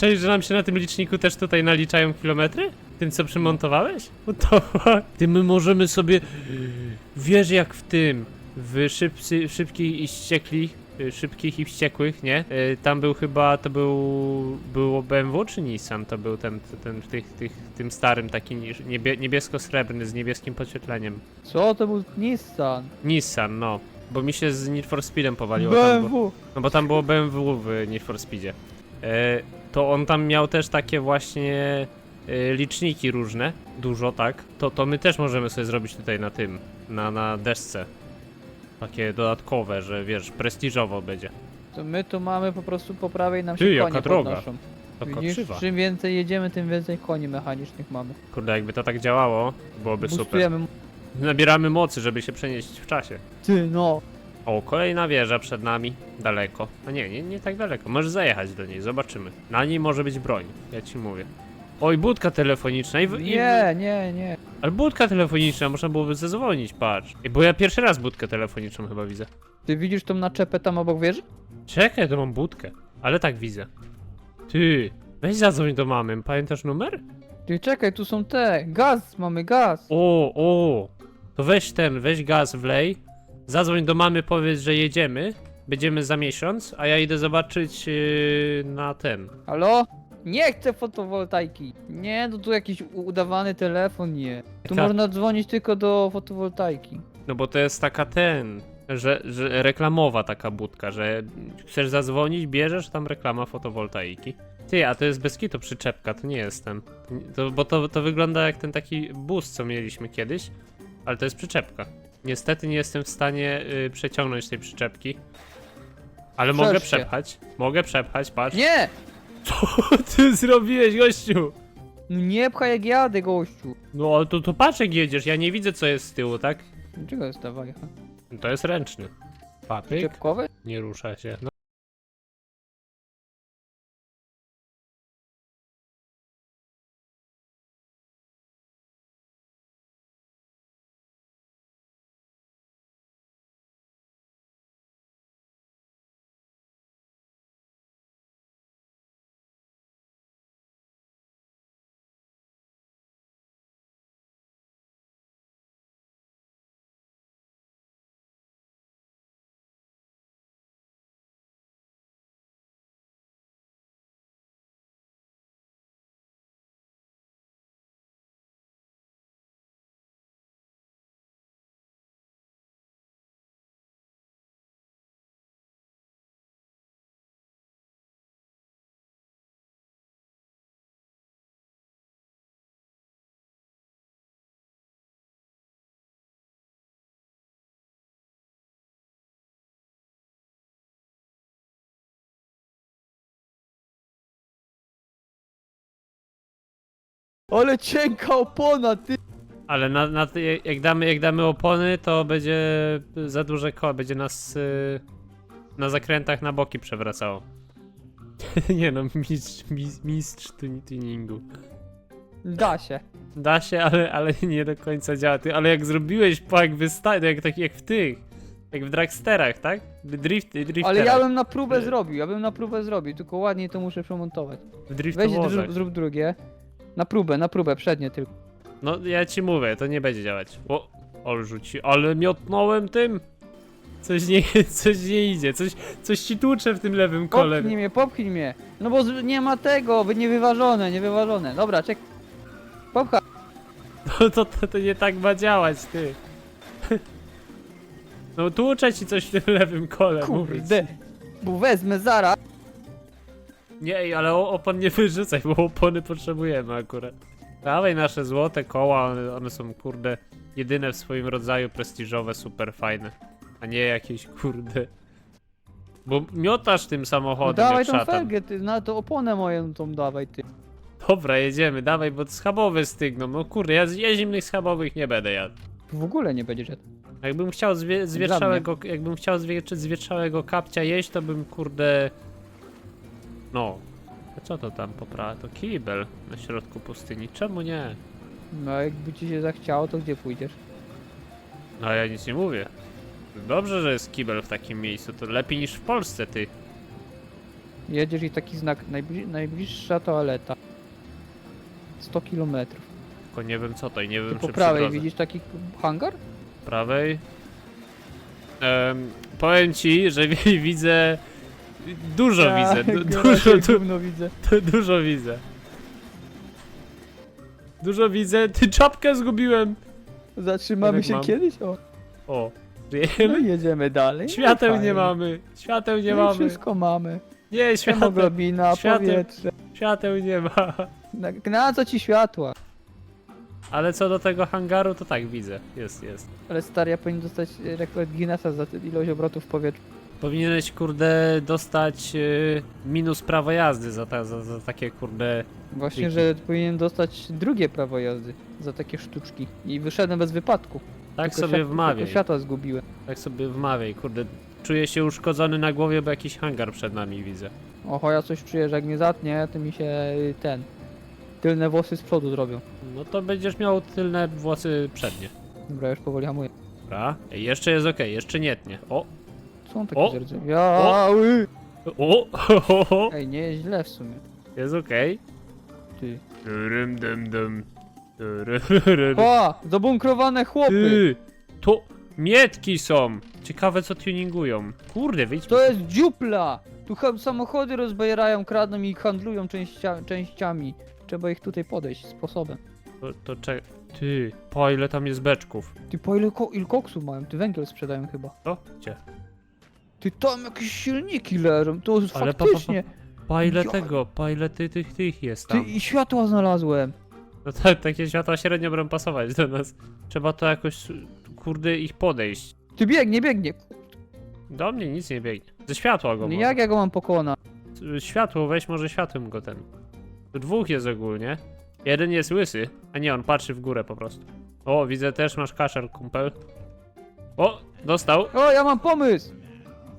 Cześć, że nam się na tym liczniku też tutaj naliczają kilometry? Tym, co przymontowałeś? No to Ty my możemy sobie... Wiesz jak w tym... W szybcy, szybkich i ściekli... y, Szybkich i wściekłych, nie? Y, Tam był chyba, to był... Było BMW czy Nissan? To był ten, ten, tych, tych, tym starym taki niebie, niebiesko-srebrny z niebieskim podświetleniem. Co to był Nissan? Nissan, no. Bo mi się z Need for Speedem powaliło. Tam, bo, BMW. no bo tam było BMW w Need for Speedzie. E, to on tam miał też takie właśnie e, liczniki różne, dużo tak. To, to my też możemy sobie zrobić tutaj na tym, na, na desce. Takie dodatkowe, że wiesz, prestiżowo będzie. To my tu mamy po prostu po prawej nam się Ty, jaka konie droga. podnoszą. Taka Widzisz, krzywa. czym więcej jedziemy, tym więcej koni mechanicznych mamy. Kurde, jakby to tak działało, byłoby super. Boostujemy. Nabieramy mocy, żeby się przenieść w czasie. Ty, no. O, kolejna wieża przed nami, daleko. A nie, nie, nie tak daleko. Możesz zajechać do niej, zobaczymy. Na niej może być broń, ja ci mówię. Oj, budka telefoniczna i... w- i Nie, nie, nie. Ale budka telefoniczna, można byłoby zadzwonić, patrz. Ej, Bo ja pierwszy raz budkę telefoniczną chyba widzę. Ty widzisz tą naczepę tam obok wieży? Czekaj, to mam budkę. Ale tak widzę. Ty, weź zadzwoń do mamy, pamiętasz numer? Ty czekaj, tu są te. Gaz, mamy gaz. O, o. To weź ten, weź gaz wlej. Zadzwoń do mamy, powiedz, że jedziemy. Będziemy za miesiąc, a ja idę zobaczyć yy, na ten. Halo? Nie chcę fotowoltaiki. Nie, no tu jakiś udawany telefon, nie. Tu Taka- można dzwonić tylko do fotowoltaiki. No bo to jest taka ten, że, że reklamowa taka budka, że chcesz zadzwonić, bierzesz tam reklama fotowoltaiki. Ty, a to jest bez kitu przyczepka, to nie jest ten. To, nie- to, bo to, to wygląda jak ten taki bus, co mieliśmy kiedyś, ale to jest przyczepka. Niestety nie jestem w stanie y, przeciągnąć tej przyczepki. Ale mogę przepchać. Mogę przepchać, patrz. Nie! Co ty zrobiłeś, gościu? No nie pchaj jak jadę, gościu. No ale to, to patrz jak jedziesz, ja nie widzę co jest z tyłu, tak? Czego jest ta wajcha? To jest ręczny. Papyk. Czepkowy? Nie rusza się. No. Ale cienka opona, ty! Ale na, na, jak, damy, jak damy opony, to będzie za duże koło, będzie nas y, na zakrętach na boki przewracało. nie no, mistrz, mistrz, mistrz tun- tuningu. Da się. Da się, ale, ale nie do końca działa. Ty, ale jak zrobiłeś po jak wysta- jak tak jak w tych, jak w dragsterach, tak? Drift, drifterach. Ale ja bym na próbę Nie. zrobił, ja bym na próbę zrobił, tylko ładniej to muszę przemontować. w Weź driftowozach. zrób drugie. Na próbę, na próbę, przednie tylko. No ja ci mówię, to nie będzie działać. O, ale rzuci, ale miotnąłem tym. Coś nie, coś nie idzie, coś, coś ci tłucze w tym lewym kole. Popchnij mnie, popchnij mnie. No bo z- nie ma tego, wy- niewyważone, niewyważone. Dobra, czek. Popcha. No to, to, to nie tak ma działać, ty. No tłucze ci coś w tym lewym kole, mówię ci. Kurde. Bo wezmę zaraz. Nie, ej, ale opon nie wyrzucaj, bo opony potrzebujemy akurat. Dawaj nasze złote koła, one, one są kurde jedyne w swoim rodzaju, prestiżowe, super fajne. A nie jakieś kurde. Bo miotasz tym samochodem dawaj jak tą szatan. felgę, ty, na to oponę moją tą dawaj, ty. Dobra, jedziemy, dawaj, bo schabowe stygną. No kurde, ja, ja zimnych schabowych nie będę jadł. W ogóle nie będziesz jadł. Jakbym chciał zwie, zwietrzałego, jakbym chciał zwie, zwietrzałego kapcia jeść, to bym kurde... No. A co to tam popra? To kibel na środku pustyni. Czemu nie? No jakby ci się zachciało, to gdzie pójdziesz? No ja nic nie mówię. Dobrze, że jest kibel w takim miejscu, to lepiej niż w Polsce, ty. Jedziesz i taki znak, najbli najbliższa toaleta. 100 km. Tylko nie wiem co to i nie Ty wiem po czy prawej przy drodze. widzisz taki hangar? prawej. Em, powiem ci, że wi- widzę. Dużo Ja, widzę. Du, dużo, du, gówno widzę. du, dużo widzę. Dużo widzę. Ty czapkę zgubiłem. Zatrzymamy się mam? kiedyś? O, O. no Żyjemy? i jedziemy dalej. No Świateł fajnie. nie mamy. Świateł nie No i mamy. Wszystko mamy. Nie, świateł, Hemoglobina, świateł. powietrze. świateł nie ma. Na, na co ci światła? Ale co do tego hangaru, to tak widzę. Jest, jest. Ale stary, ja powinien dostać e, rekord Guinnessa za tę ilość obrotów w powietrzu. Powinieneś, kurde, dostać y, minus prawo jazdy za, ta, za, za takie, kurde. Właśnie, Dzięki. że powinien dostać drugie prawo jazdy za takie sztuczki. I wyszedłem bez wypadku. Tak Tylko sobie wmawiaj. Tylko światła zgubiłem. Tak sobie wmawiaj, kurde. Czuję się uszkodzony na głowie, bo jakiś hangar przed nami widzę. Oho, ja coś czuję, że jak nie zatnie, to mi się y, ten... Tylne włosy z przodu zrobią. No to będziesz miał tylne włosy przednie. Dobra, już powoli hamuję. Dobra. Jeszcze jest okej, jeszcze nie tnie. O, Są takie O! zardzewiały. o, ho, ho, ho. Ej, nie jest źle w sumie. Jest okej. Ty. Dym, dym, dym. Dyryryrym. Pa! Zabunkrowane chłopy! Ty, to mietki są. Ciekawe co tuningują. Kurde, wyjdź To jest dziupla! Tu samochody rozbierają, kradną i handlują częścia, częściami. Trzeba ich tutaj podejść sposobem. To, to cze... Ty, po ile tam jest beczków? Ty po ile, ko ile koksu mają? Ty węgiel sprzedają chyba. To? Gdzie? Ty tam jakieś silniki leżą, to jest Ale pa, pa, pa. faktycznie. Pa ile Ja- tego, pa ile ty, tych, tych jest Ty tam? i światła znalazłem. No to, takie światła średnio będą pasować do nas. Trzeba to jakoś, kurde, ich podejść. Ty biegnie, biegnie. Do mnie nic nie biegnie. Ze światła go No może. jak ja go mam pokonać? Światło, weź może światłem go ten. Tu dwóch jest ogólnie. Jeden jest łysy, a nie, on patrzy w górę po prostu. O, widzę też masz kaszel, kumpel. O, dostał, O, ja mam pomysł!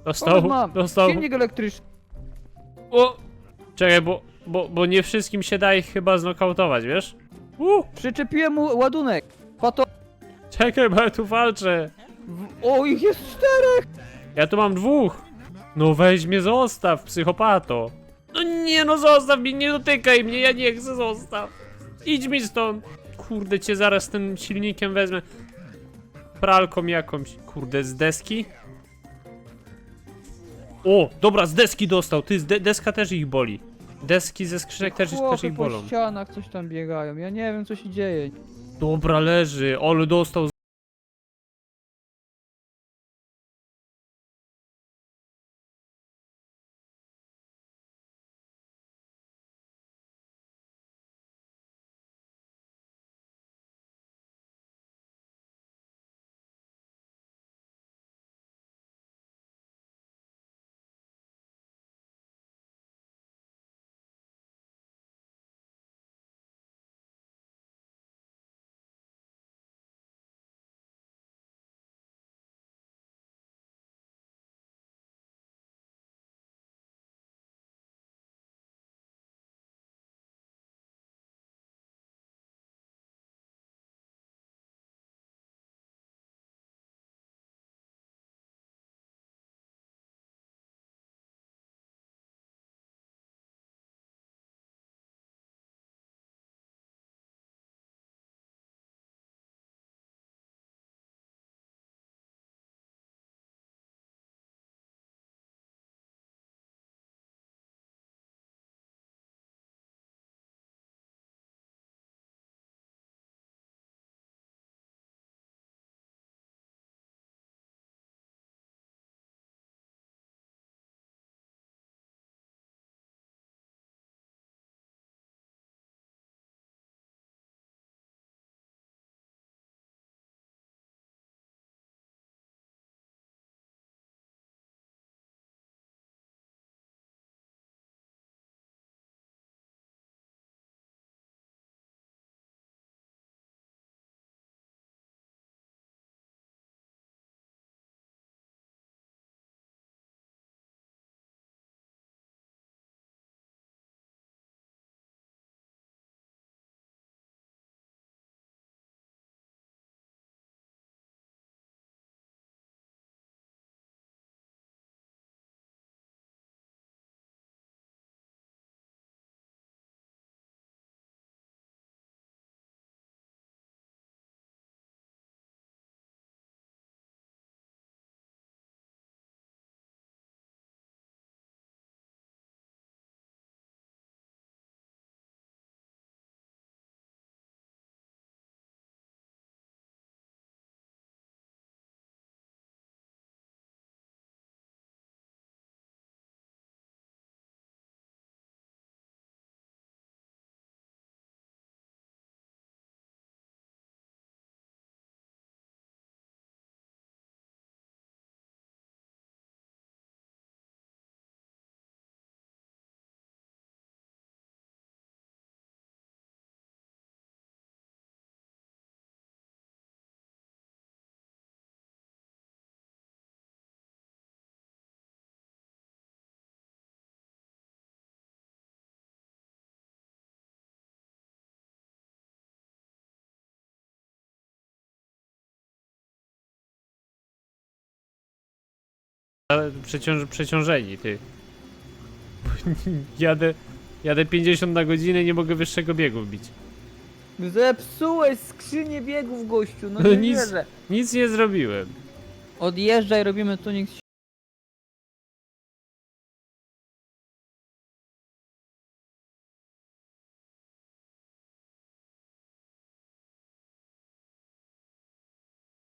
Dostał, mam! dostał. Silnik elektryczny. O! Czekaj, bo, bo, bo nie wszystkim się da ich chyba znokautować, wiesz? U! Przyczepiłem mu ładunek. Pato... Czekaj, bo ja tu walczę. w- O, ich jest cztery! Ja tu mam dwóch. No weź mnie zostaw, psychopato. No nie no, zostaw mnie, nie dotykaj mnie, ja nie chcę, zostaw. Idź mi stąd. Kurde, cię zaraz tym silnikiem wezmę. Pralką jakąś. Kurde, z deski? O, dobra, z deski dostał. Ty, z de deska też ich boli. Deski ze skrzynek też, też Chłopy ich po bolą. ścianach coś tam biegają. Ja nie wiem co się dzieje. Dobra, leży. Ole dostał przeciąż, przeciążeni, ty. jadę, jadę 50 na godzinę i nie mogę wyższego biegu wbić. Zepsułeś skrzynię biegów, gościu, no No nie nic. wierzę. Nic nie zrobiłem. Odjeżdżaj, robimy tuning